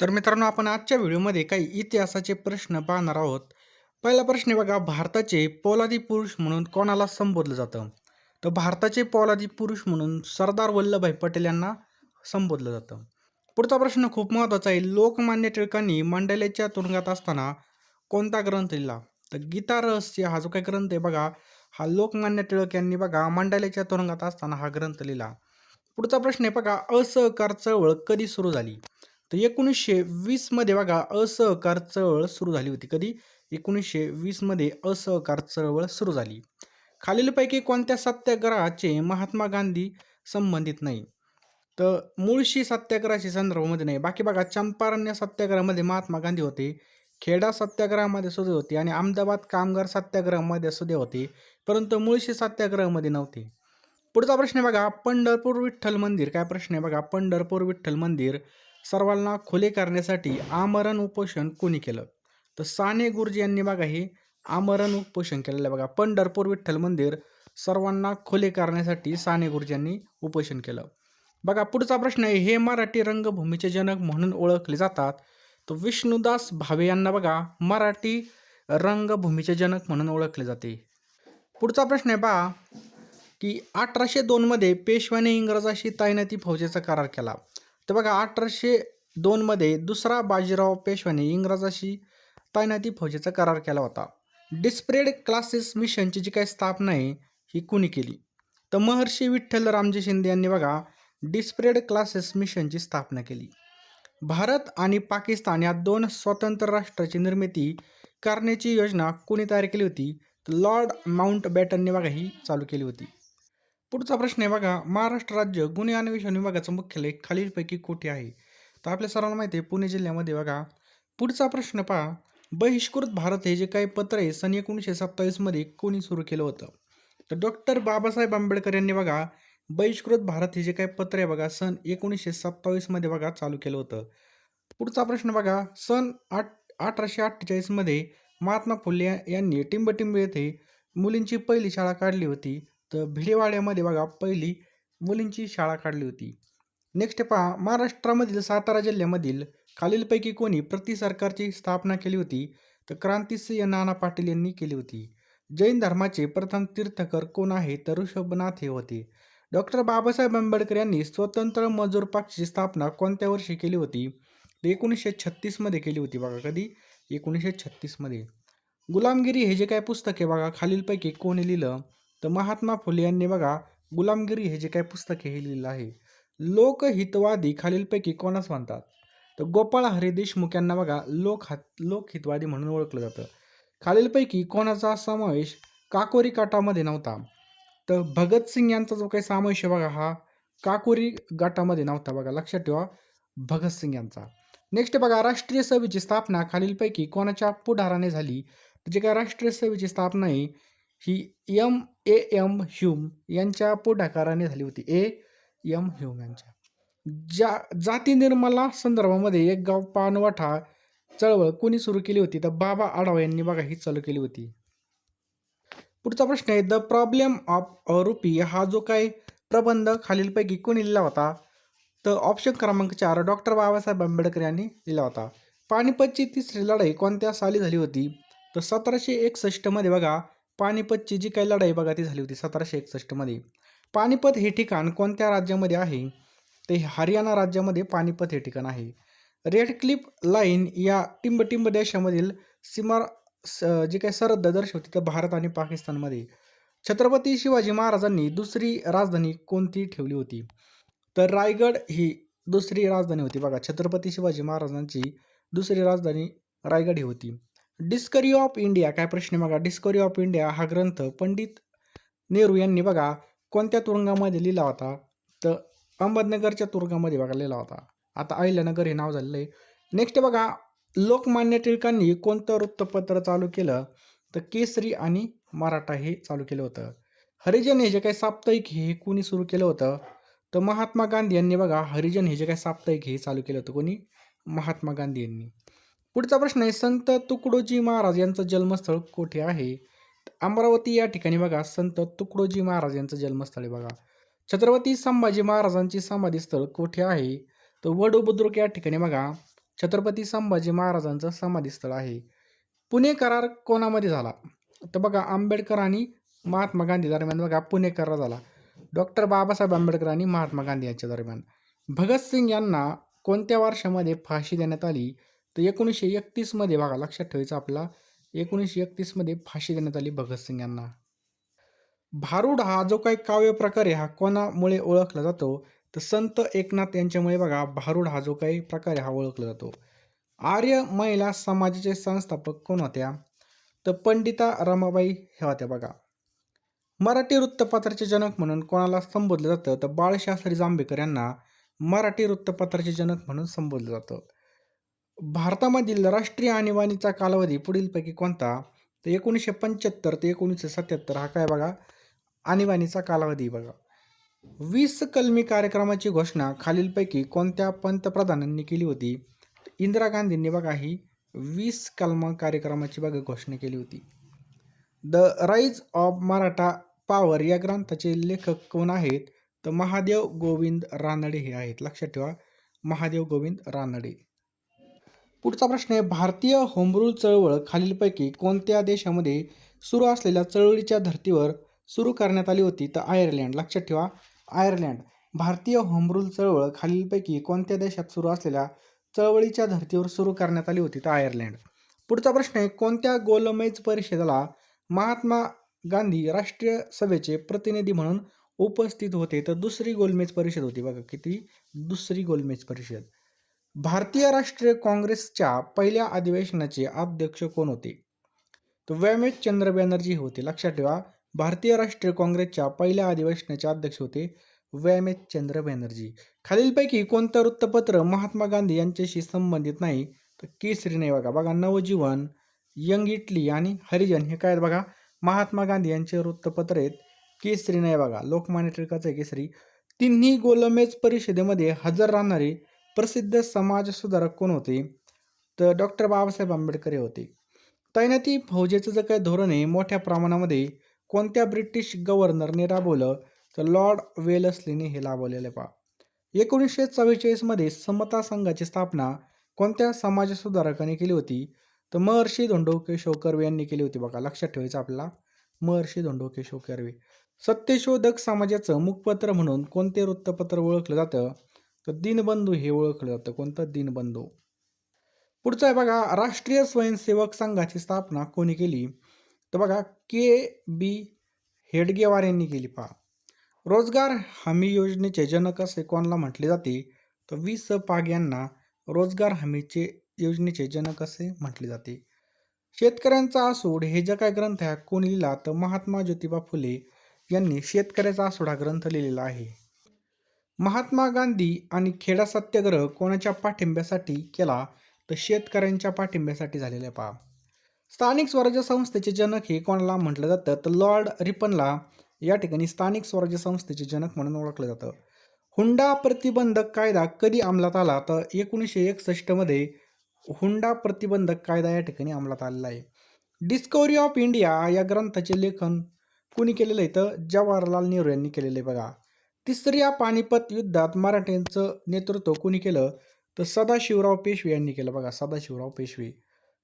तर मित्रांनो आपण आजच्या व्हिडिओमध्ये काही इतिहासाचे प्रश्न पाहणार आहोत. पहिला प्रश्न बघा भारताचे पोलादी पुरुष म्हणून कोणाला संबोधलं जातं? तर भारताचे पोलादी पुरुष म्हणून सरदार वल्लभभाई पटेल यांना संबोधलं जातं. पुढचा प्रश्न खूप महत्त्वाचा आहे. लोकमान्य टिळकांनी मंडलेच्या तुरुंगात असताना कोणता ग्रंथ लिहिला? तर गीता रहस्य हा जो काही ग्रंथ आहे बघा हा लोकमान्य टिळक यांनी बघा मंडलेच्या तुरुंगात असताना हा ग्रंथ लिहिला. पुढचा प्रश्न आहे बघा असहकार चळवळ कधी सुरू झाली? तर एकोणीसशे वीसमध्ये बघा असहकार चळवळ सुरू झाली होती. कधी? एकोणीसशे वीसमध्ये असहकार चळवळ सुरू झाली. खालीलपैकी कोणत्या सत्याग्रहाचे महात्मा गांधी संबंधित नाही? तर मुळशी सत्याग्रहाशी संदर्भामध्ये नाही. बाकी बघा चंपारण्य सत्याग्रहामध्ये महात्मा गांधी होते खेडा सत्याग्रहामध्ये सुद्धा होते आणि अहमदाबाद कामगार सत्याग्रहामध्ये सुद्धा होते परंतु मुळशी सत्याग्रहामध्ये नव्हते. पुढचा प्रश्न आहे बघा पंढरपूर विठ्ठल मंदिर. काय प्रश्न आहे बघा पंढरपूर विठ्ठल मंदिर सर्वांना खुले करण्यासाठी आमरण उपोषण कोणी केलं? तर साने गुरुजी यांनी बघा हे आमरण उपोषण केलेलं आहे बघा. पंढरपूर विठ्ठल मंदिर सर्वांना खुले करण्यासाठी साने गुरुजी यांनी उपोषण केलं. बघा पुढचा प्रश्न आहे हे मराठी रंगभूमीचे जनक म्हणून ओळखले जातात. तर विष्णुदास भावे यांना बघा मराठी रंगभूमीचे जनक म्हणून ओळखले जाते. पुढचा प्रश्न आहे बा की अठराशे दोनमध्ये पेशव्याने इंग्रजाशी तैनाती फौजेचा करार केला. तर बघा अठराशे दोनमध्ये दुसरा बाजीराव पेशव्याने इंग्रजाशी तैनाती फौजेचा करार केला होता. डिस्प्रेड क्लासेस मिशनची जी काही स्थापना आहे ही कुणी केली? तर महर्षी विठ्ठल रामजी शिंदे यांनी बघा डिस्प्रेड क्लासेस मिशनची स्थापना केली. भारत आणि पाकिस्तान या दोन स्वतंत्र राष्ट्राची निर्मिती करण्याची योजना कोणी तयार केली होती? तर लॉर्ड माउंट बॅटनने बघा ही चालू केली होती. पुढचा प्रश्न आहे बघा महाराष्ट्र राज्य गुन्हे अन्वेषण विभागाचं मुख्यालय खालीलपैकी कोठे आहे? तर आपल्या सर्वांना माहिती आहे पुणे जिल्ह्यामध्ये बघा. पुढचा प्रश्न पहा. बहिष्कृत भारत हे जे काही पत्र आहे सन एकोणीसशे सत्तावीसमध्ये कोणी सुरू केलं होतं? तर डॉक्टर बाबासाहेब आंबेडकर यांनी बघा बहिष्कृत भारत हे जे काही पत्र आहे बघा सन एकोणीसशे सत्तावीसमध्ये बघा चालू केलं होतं. पुढचा प्रश्न बघा सन आठ अठराशे अठ्ठेचाळीसमध्ये महात्मा फुले यांनी टिंबटिंब येथे मुलींची पहिली शाळा काढली होती. तर भिडेवाड्यामध्ये बघा पहिली मुलींची शाळा काढली होती. नेक्स्ट पहा महाराष्ट्रामधील सातारा जिल्ह्यामधील खालीलपैकी कोणी प्रति सरकारची स्थापना केली होती तर क्रांतिसिंह नाना पाटील यांनी केली होती. जैन धर्माचे प्रथम तीर्थकर कोण आहे तर ऋषभनाथ हे होते. डॉक्टर बाबासाहेब आंबेडकर यांनी स्वतंत्र मजूर पक्षाची स्थापना कोणत्या वर्षी केली होती? एकोणीसशे छत्तीसमध्ये केली होती बघा कधी? एकोणीसशे छत्तीसमध्ये गुलामगिरी हे जे काय पुस्तक आहे बघा खालीलपैकी कोणी लिहिलं? तर महात्मा फुले यांनी बघा गुलामगिरी हे जे काही पुस्तक हे लिहिलं आहे लोकहितवादी खालीलपैकी कोणास म्हणतात तर गोपाळ हरी देशमुख यांना बघा लोकहात लोकहितवादी म्हणून ओळखलं जातं. खालीलपैकी कोणाचा समावेश काकोरी काटामध्ये नव्हता. तर भगतसिंग यांचा जो काही समावेश आहे बघा हा काकोरी गटामध्ये नव्हता बघा लक्षात ठेवा भगतसिंग यांचा. नेक्स्ट बघा राष्ट्रीय सभेची स्थापना खालीलपैकी कोणाच्या पुढाराने झाली? जे काय राष्ट्रीय सभेची स्थापना आहे ही एम ए एम ह्यूम यांच्या पुढाकाराने झाली होती. ए एम ह्यूम यांच्या. ज्या जाती निर्मला संदर्भामध्ये एक गाव पानवठा चळवळ कोणी सुरू केली होती? तर बाबा आढाव यांनी बघा ही चालू केली होती. पुढचा प्रश्न आहे द प्रॉब्लेम ऑफ अरुपी हा जो काही प्रबंध खालीलपैकी कोणी लिहिला होता? तर ऑप्शन क्रमांक चार डॉक्टर बाबासाहेब आंबेडकर यांनी लिहिला होता. पानिपतची तिसरी लढाई कोणत्या साली झाली होती? तर सतराशे एकसष्टमध्ये बघा पानिपतची जी काही लढाई बघा ती झाली होती सतराशे एकसष्टमध्ये पानिपत हे ठिकाण कोणत्या राज्यामध्ये आहे? ते हरियाणा राज्यामध्ये पानिपत हे ठिकाण आहे. रेड क्लिप लाईन या टिंबटिंब देशामधील सीमा जी काही सरहद्द दर्शवते तर भारत आणि पाकिस्तानमध्ये. छत्रपती शिवाजी महाराजांनी दुसरी राजधानी कोणती ठेवली होती? तर रायगड ही दुसरी राजधानी होती बघा. छत्रपती शिवाजी महाराजांची दुसरी राजधानी रायगड ही होती. डिस्कवरी ऑफ इंडिया काय प्रश्न बघा? डिस्कवरी ऑफ इंडिया हा ग्रंथ पंडित नेहरू यांनी बघा कोणत्या तुरुंगामध्ये लिहिला होता? तर अहमदनगरच्या तुरुंगामध्ये बघा लिहिला होता. आता अहिल्यानगर हे नाव झालेलं आहे. नेक्स्ट बघा लोकमान्य टिळकांनी कोणतं वृत्तपत्र चालू केलं? तर केसरी आणि मराठा हे चालू केलं होतं. हरिजन हे जे काही साप्ताहिक हे कोणी सुरू केलं होतं? तर महात्मा गांधी यांनी बघा हरिजन हे जे काही साप्ताहिक हे चालू केलं होतं कोणी? महात्मा गांधी यांनी. पुढचा प्रश्न आहे संत तुकडोजी महाराज यांचं जन्मस्थळ कुठे आहे? अमरावती या ठिकाणी बघा संत तुकडोजी महाराज यांचं जन्मस्थळ आहे बघा. छत्रपती संभाजी महाराजांची समाधीस्थळ कोठे आहे? तर वडू बुद्रुक या ठिकाणी बघा छत्रपती संभाजी महाराजांचं समाधीस्थळ आहे. पुणे करार कोणामध्ये झाला? तर बघा आंबेडकर आणि महात्मा गांधी दरम्यान बघा पुणे करार झाला. डॉक्टर बाबासाहेब आंबेडकर आणि महात्मा गांधी यांच्या दरम्यान. भगतसिंग यांना कोणत्या वर्षामध्ये फाशी देण्यात आली? तर एकोणीसशे एकतीसमध्ये बघा लक्षात ठेवायचं आपला एकोणीसशे एकतीसमध्ये फाशी देण्यात आली भगतसिंग यांना. भारूड हा जो काही काव्य प्रकार आहे हा कोणामुळे ओळखला जातो? तर संत एकनाथ यांच्यामुळे बघा भारूड हा जो काही प्रकार आहे हा ओळखला जातो. आर्य महिला समाजाचे संस्थापक कोण होत्या? तर पंडिता रमाबाई ह्या होत्या बघा. मराठी वृत्तपत्राचे जनक म्हणून कोणाला संबोधलं जातं? तर बाळशास्त्री जांभेकर यांना मराठी वृत्तपत्राचे जनक म्हणून संबोधलं जातं. भारतामधील राष्ट्रीय आणीबाणीचा कालावधी पुढीलपैकी कोणता? तर एकोणीसशे पंच्याहत्तर ते एकोणीसशे सत्याहत्तर हा काय बघा? आणीबाणीचा कालावधी बघा. वीस कलमी कार्यक्रमाची घोषणा खालीलपैकी कोणत्या पंतप्रधानांनी केली होती? इंदिरा गांधींनी बघा ही वीस कलम कार्यक्रमाची बघा घोषणा केली होती. The rise of Maratha power या ग्रंथाचे लेखक कोण आहेत? तर महादेव गोविंद रानडे हे आहेत. लक्षात ठेवा. महादेव गोविंद रानडे. पुढचा प्रश्न आहे भारतीय होमरूल चळवळ खालीलपैकी कोणत्या देशामध्ये सुरू असलेल्या चळवळीच्या धर्तीवर सुरू करण्यात आली होती? तर आयर्लंड लक्षात ठेवा. आयर्लंड भारतीय होमरूल चळवळ खालीलपैकी कोणत्या देशात सुरू असलेल्या चळवळीच्या धर्तीवर सुरू करण्यात आली होती? तर आयर्लंड. पुढचा प्रश्न आहे कोणत्या गोलमेज परिषदेला महात्मा गांधी राष्ट्रीय सभेचे प्रतिनिधी म्हणून उपस्थित होते? तर दुसरी गोलमेज परिषद होती. बघा किती दुसरी गोलमेज परिषद. भारतीय राष्ट्रीय काँग्रेसच्या पहिल्या अधिवेशनाचे अध्यक्ष कोण होते? तर व्यामेश चंद्र बॅनर्जी होते. लक्षात ठेवा भारतीय राष्ट्रीय काँग्रेसच्या पहिल्या अधिवेशनाचे अध्यक्ष होते व्यामेश चंद्र बॅनर्जी. खालीलपैकी कोणतं वृत्तपत्र महात्मा गांधी यांच्याशी संबंधित नाही? तर केसरी नाही बघा. बघा नवजीवन यंग इटली आणि हरिजन हे काय आहेत बघा? महात्मा गांधी यांचे वृत्तपत्र आहेत. केसरी नाही बघा. लोकमान्य टिळकाचं केसरी तिन्ही गोलमेज परिषदेमध्ये हजर राहणारे प्रसिद्ध समाजसुधारक कोण होते? तर डॉक्टर बाबासाहेब आंबेडकर हे होते. तैनाती फौजेचं जे काही धोरण आहे मोठ्या प्रमाणामध्ये कोणत्या ब्रिटिश गव्हर्नरने राबवलं? तर लॉर्ड वेलसलीने हे राबवलेलं पहा. एकोणीसशे चव्वेचाळीसमध्ये समता संघाची स्थापना कोणत्या समाजसुधारकाने केली होती? तर महर्षी धोंडो केशव कर्वे यांनी केली होती बघा. लक्षात ठेवायचं आपल्याला. महर्षी धोंडो केशव कर्वे सत्यशोधक समाजाचं मुखपत्र म्हणून कोणते वृत्तपत्र ओळखलं जातं? तर दिनबंधू हे ओळखलं जातं. कोणतं? दिनबंधू. पुढचं आहे बघा राष्ट्रीय स्वयंसेवक संघाची स्थापना कोणी केली? तर बघा के बी हेडगेवार यांनी केली पहा. रोजगार हमी योजनेचे जनक असे कोणाला म्हटले जाते? तर वी स पाग यांना रोजगार हमीचे योजनेचे जनक असे म्हटले जाते. शेतकऱ्यांचा आसूड हे जे काय ग्रंथ आहे कोणी लिहिला? तर महात्मा ज्योतिबा फुले यांनी शेतकऱ्याचा आसूड हा ग्रंथ लिहिलेला आहे. महात्मा गांधी आणि खेडा सत्याग्रह कोणाच्या पाठिंब्यासाठी केला तर शेतकऱ्यांच्या पाठिंब्यासाठी झालेले पहा स्थानिक स्वराज्य संस्थेचे जनक हे कोणाला म्हटलं जातं? तर लॉर्ड रिपनला या ठिकाणी स्थानिक स्वराज्य संस्थेचे जनक म्हणून ओळखलं जातं. हुंडा प्रतिबंधक कायदा कधी अंमलात आला? तर एकोणीसशे एकसष्टमध्ये हुंडा प्रतिबंधक कायदा या ठिकाणी अंमलात आलेला आहे. डिस्कवरी ऑफ इंडिया या ग्रंथाचे लेखन कुणी केलेलं आहे? तर जवाहरलाल नेहरू यांनी केलेलं आहे बघा. तिसऱ्या पानिपत युद्धात मराठ्यांचं नेतृत्व कुणी केलं? तर सदाशिवराव पेशवे यांनी केलं बघा सदाशिवराव पेशवे.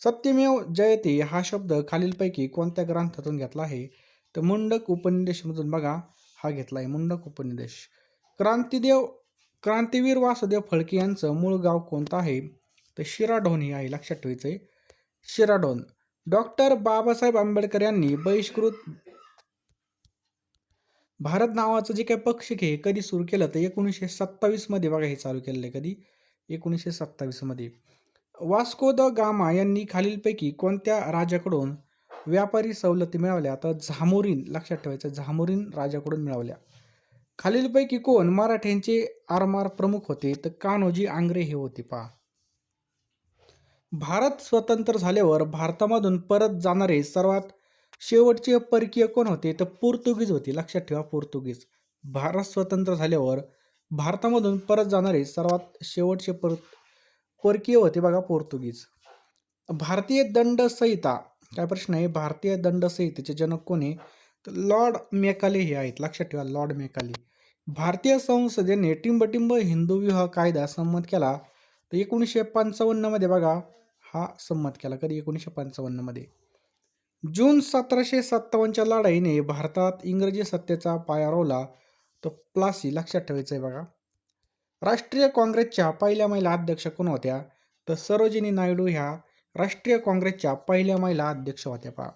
सत्यमेव जयते हा शब्द खालीलपैकी कोणत्या ग्रंथातून घेतला आहे? तर मुंडक उपनिदेशमधून बघा हा घेतला आहे मुंडक उपनिदेश. क्रांतिदेव क्रांतिवीर वासुदेव फळके यांचं मूळ गाव कोणतं आहे? तर शिराढोन हे आहे लक्षात ठेवायचं आहे शिराढोन डॉक्टर बाबासाहेब आंबेडकर यांनी बहिष्कृत भारत नावाचं जे काही पक्ष आहे कधी सुरू केलं तर एकोणीसशे सत्तावीसमध्ये बघा हे चालू केलेलं आहे कधी? एकोणीसशे सत्तावीसमध्ये वास्को द गामा यांनी खालीलपैकी कोणत्या राजाकडून व्यापारी सवलती मिळवल्या? तर झामोरीन लक्षात ठेवायचं झामोरीन राजाकडून मिळवल्या. खालीलपैकी कोण मराठ्यांचे आरमार प्रमुख होते? तर कान्होजी आंग्रे हे होते पहा. भारत स्वतंत्र झाल्यावर भारतामधून परत जाणारे सर्वात शेवटचे परकीय कोण होते? तर पोर्तुगीज होते. लक्षात ठेवा पोर्तुगीज. भारत स्वतंत्र झाल्यावर भारतामधून परत जाणारे सर्वात शेवटचे पर परकीय होते बघा पोर्तुगीज. भारतीय दंड संहिता काय प्रश्न आहे? भारतीय दंड संहितेचे जनक कोण आहे? तर लॉर्ड मेकाले हे आहेत. लक्षात ठेवा लॉर्ड मेकाले. भारतीय संसदेने टिंबटिंब हिंदू विवाह कायदा संमत केला. तर एकोणीसशे पंचावन्नमध्ये बघा हा संमत केला कधी? एकोणीसशे पंचावन्नमध्ये. जून सतराशे सत्तावन्नच्या लढाईने भारतात इंग्रजी सत्तेचा पाया रोवला. तर प्लासी लक्षात ठेवायचं आहे बघा. राष्ट्रीय काँग्रेसच्या पहिल्या महिला अध्यक्ष कोण होत्या? तर सरोजिनी नायडू ह्या राष्ट्रीय काँग्रेसच्या पहिल्या महिला अध्यक्ष होत्या पहा.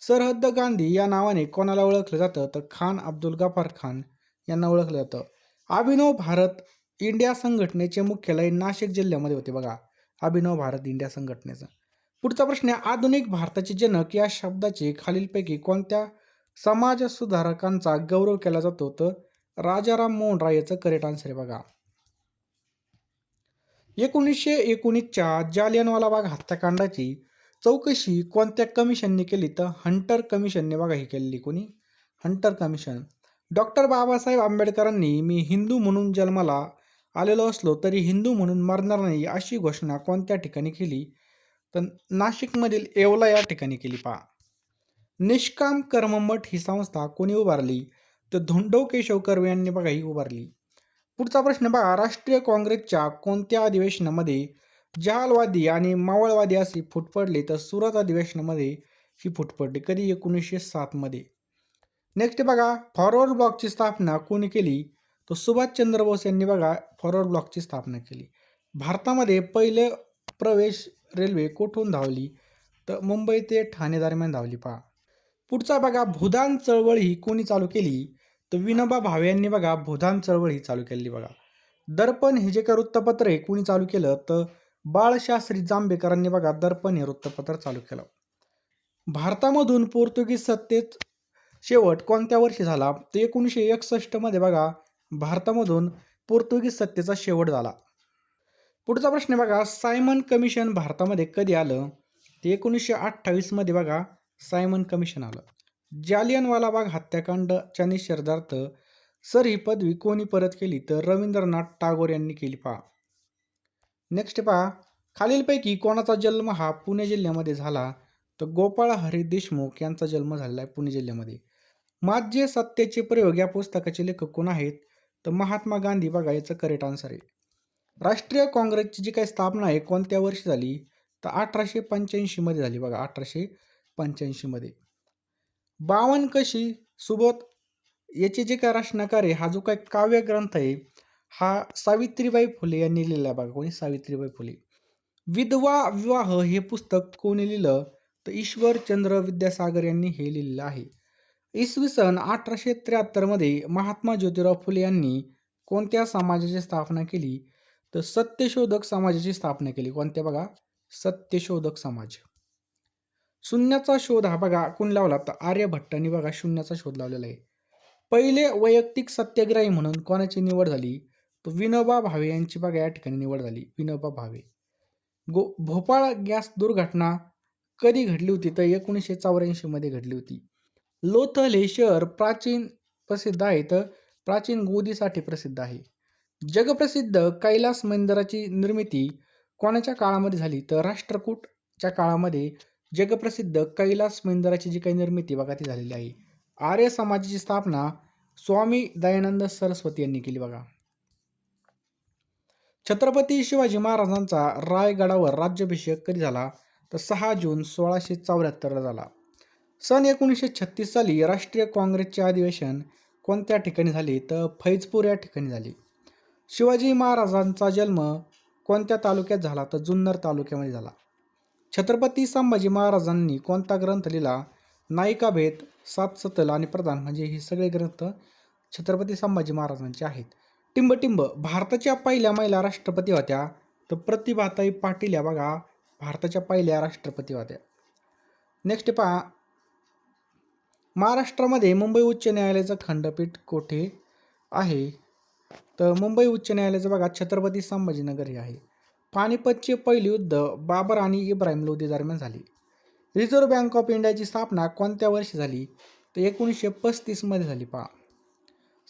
सरहद्द गांधी या नावाने कोणाला ओळखलं जातं? तर खान अब्दुल गफार खान यांना ओळखलं जातं. अभिनव भारत इंडिया संघटनेचे मुख्यालय नाशिक जिल्ह्यामध्ये होते बघा. अभिनव भारत इंडिया संघटनेचं. पुढचा प्रश्न आहे आधुनिक भारताचे जनक या शब्दाचे खालीलपैकी कोणत्या समाज सुधारकांचा गौरव केला जातो? तर राजाराम मोहन राय याचं करेक्ट आन्सर आहे बघा. एकोणीसशे एकोणीसच्या जालियनवाला बाग हत्याकांडाची चौकशी कोणत्या कमिशनने केली? तर हंटर कमिशनने बघा ही केलेली कोणी? हंटर कमिशन डॉक्टर बाबासाहेब आंबेडकरांनी मी हिंदू म्हणून जन्माला आलेलो असलो तरी हिंदू म्हणून मरणार नाही अशी घोषणा कोणत्या ठिकाणी केली? तर नाशिकमधील येवला या ठिकाणी केली पहा. निष्काम कर्ममठ ही संस्था कोणी उभारली? तर धोंडो केशव कर्वे यांनी बघा ही उभारली. पुढचा प्रश्न बघा राष्ट्रीय काँग्रेसच्या कोणत्या अधिवेशनामध्ये जहालवादी आणि मावळवादी अशी फूट पडली? तर सुरत अधिवेशनामध्ये ही फूट पडली कधी? एकोणीसशे सातमध्ये नेक्स्ट बघा फॉरवर्ड ब्लॉकची स्थापना कोणी केली? तर सुभाषचंद्र बोस यांनी बघा फॉरवर्ड ब्लॉकची स्थापना केली. भारतामध्ये पहिले प्रवेश रेल्वे कोठून धावली? तर मुंबई ते ठाणे दरम्यान धावली पहा. पुढचा बघा भूदान चळवळ ही कोणी चालू केली? तर विनोबा भावे यांनी बघा भूदान चळवळ ही चालू केलेली बघा. दर्पण हे जे का वृत्तपत्र आहे कोणी चालू केलं? तर बाळशास्त्री जांभेकरांनी बघा दर्पण हे वृत्तपत्र चालू केलं. भारतामधून पोर्तुगीज सत्तेत शेवट कोणत्या वर्षी झाला? तर एकोणीसशे एकसष्टमध्ये बघा भारतामधून पोर्तुगीज सत्तेचा शेवट झाला. पुढचा प्रश्न बघा सायमन कमिशन भारतामध्ये कधी आलं? ते एकोणीसशे अठ्ठावीसमध्ये बघा सायमन कमिशन आलं. जालियनवाला बाग हत्याकांडच्या निषेधार्थ सर ही पदवी कोणी परत केली? तर रवींद्रनाथ टागोर यांनी केली पहा. नेक्स्ट पहा खालीलपैकी कोणाचा जन्म हा पुणे जिल्ह्यामध्ये झाला? तर गोपाळ हरी देशमुख यांचा जन्म झालेला आहे पुणे जिल्ह्यामध्ये. माझे सत्तेचे प्रयोग या पुस्तकाचे लेखक कोण आहेत? तर महात्मा गांधी बघा याचं करेक्ट आन्सर आहे. राष्ट्रीय काँग्रेसची जी काही स्थापना आहे कोणत्या वर्षी झाली? तर अठराशे पंच्याऐंशीमध्ये झाली बघा अठराशे पंच्याऐंशीमध्ये बावन कशी सुबोध याचे जे काय रचनाकार आहे हा जो काय काव्यग्रंथ आहे हा सावित्रीबाई फुले यांनी लिहिला आहे बघा कोणी? सावित्रीबाई फुले. विधवा विवाह हे पुस्तक कोणी लिहिलं? तर ईश्वरचंद्र विद्यासागर यांनी हे लिहिलेलं आहे. इसवी सन अठराशे त्र्याहत्तरमध्ये महात्मा ज्योतिराव फुले यांनी कोणत्या समाजाची स्थापना केली? तर सत्यशोधक समाजाची स्थापना केली. कोणत्या बघा? सत्यशोधक समाज. शून्याचा शोध हा बघा कोण लावला? तर आर्यभट्टांनी बघा शून्याचा शोध लावलेला आहे. पहिले वैयक्तिक सत्याग्रही म्हणून कोणाची निवड झाली? तर विनोबा भावे यांची बघा या ठिकाणी निवड झाली. विनोबा भावे. गो भोपाळ गॅस दुर्घटना कधी घडली होती? तर एकोणीसशे चौऱ्याऐंशीमध्ये घडली होती. लोथल हे शहर प्राचीन प्रसिद्ध आहे. तर प्राचीन गोदीसाठी प्रसिद्ध आहे. जगप्रसिद्ध कैलास मंदिराची निर्मिती कोणाच्या काळामध्ये झाली? तर राष्ट्रकूटच्या काळामध्ये जगप्रसिद्ध कैलास मंदिराची जी काही निर्मिती बघा ती झालेली आहे. आर्य समाजाची स्थापना स्वामी दयानंद सरस्वती यांनी केली बघा. छत्रपती शिवाजी महाराजांचा रायगडावर राज्याभिषेक कधी झाला? तर सहा जून सोळाशे चौऱ्याहत्तरला झाला. सन एकोणीसशे छत्तीस साली राष्ट्रीय काँग्रेसचे अधिवेशन कोणत्या ठिकाणी झाले? तर फैजपूर या ठिकाणी झाले. शिवाजी महाराजांचा जन्म कोणत्या तालुक्यात झाला तर जुन्नर तालुक्यामध्ये झाला. छत्रपती संभाजी महाराजांनी कोणता ग्रंथ लिहिला? नायिका भेद सात सतल आणि प्रधान म्हणजे हे सगळे ग्रंथ छत्रपती संभाजी महाराजांचे आहेत. टिंबटिंब भारताच्या पहिल्या महिला राष्ट्रपती होत्या. तर प्रतिभाताई पाटील या बघा भारताच्या पहिल्या राष्ट्रपती होत्या. नेक्स्ट पहा. महाराष्ट्रामध्ये मुंबई उच्च न्यायालयाचं खंडपीठ कोठे आहे? तर मुंबई उच्च न्यायालयाचं बघा छत्रपती संभाजीनगर हे आहे. पानिपतचे पहिले युद्ध बाबर आणि इब्राहिम लोधी दरम्यान झाले. रिझर्व्ह बँक ऑफ इंडियाची स्थापना कोणत्या वर्षी झाली? तर एकोणीसशे पस्तीसमध्ये झाली पहा.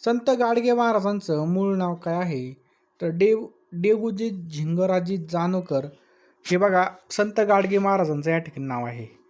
संत गाडगे महाराजांचं मूळ नाव काय आहे? तर देव देवूजी झिंगराजी जानोकर. हे बघा संत गाडगे महाराजांचं या ठिकाणी नाव आहे.